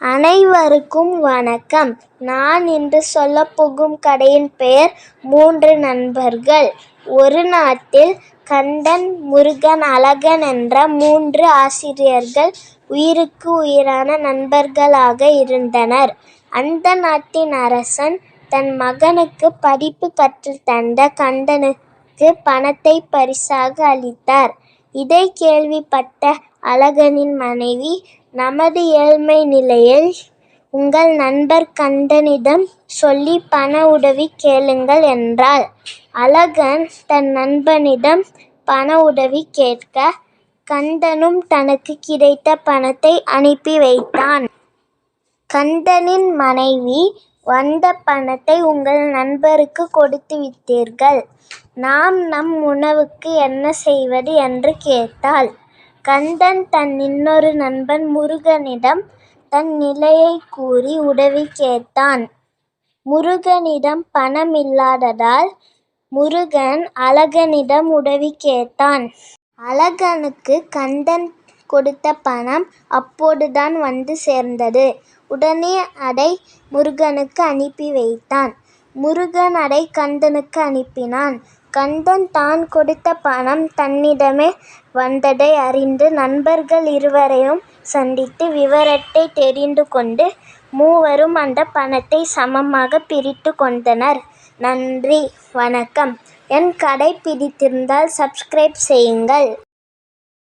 அனைவருக்கும் வணக்கம். நான் இன்று சொல்லப்போகும் கடையின் பெயர் மூன்று நண்பர்கள். ஒரு நாட்டில் கந்தன் முருகன் அழகன் என்ற மூன்று ஆசிரியர்கள் உயிருக்கு உயிரான நண்பர்களாக இருந்தனர். அந்த நாட்டின் அரசன் தன் மகனுக்கு படிப்பு கற்றுத்தந்த கந்தனுக்கு பணத்தை பரிசாக அளித்தார். இதை கேள்விப்பட்ட அழகனின் மனைவி நமது ஏழ்மை நிலையில் உங்கள் நண்பர் கந்தனிடம் சொல்லி பண உதவி கேளுங்கள் என்றாள். அழகன் தன் நண்பனிடம் பண உதவி கேட்க கந்தனும் தனக்கு கிடைத்த பணத்தை அனுப்பி வைத்தான். கந்தனின் மனைவி வந்த பணத்தை உங்கள் நண்பருக்கு கொடுத்து விட்டீர்கள். நாம் நம் உணவுக்கு என்ன செய்வது என்று கேட்டாள். கந்தன் தன் இன்னொரு நண்பன் முருகனிடம் தன் நிலையை கூறி உதவி கேட்டான். முருகனிடம் பணம் இல்லாததால் முருகன் அழகனிடம் உதவி கேட்டான். அழகனுக்கு கந்தன் கொடுத்த பணம் அப்போதுதான் வந்து சேர்ந்தது. உடனே அதை முருகனுக்கு அனுப்பி வைத்தான். முருகன் அதை கந்தனுக்கு அனுப்பினான். கந்தன் தான் கொடுத்த பணம் தன்னிடமே வந்ததை அறிந்து நண்பர்கள் இருவரையும் சந்தித்து விவரத்தை தெரிந்து கொண்டு மூவரும் அந்த பணத்தை சமமாக பிரித்து கொண்டனர். நன்றி வணக்கம். என் கடை பிடித்திருந்தால் சப்ஸ்கிரைப் செய்யுங்கள்.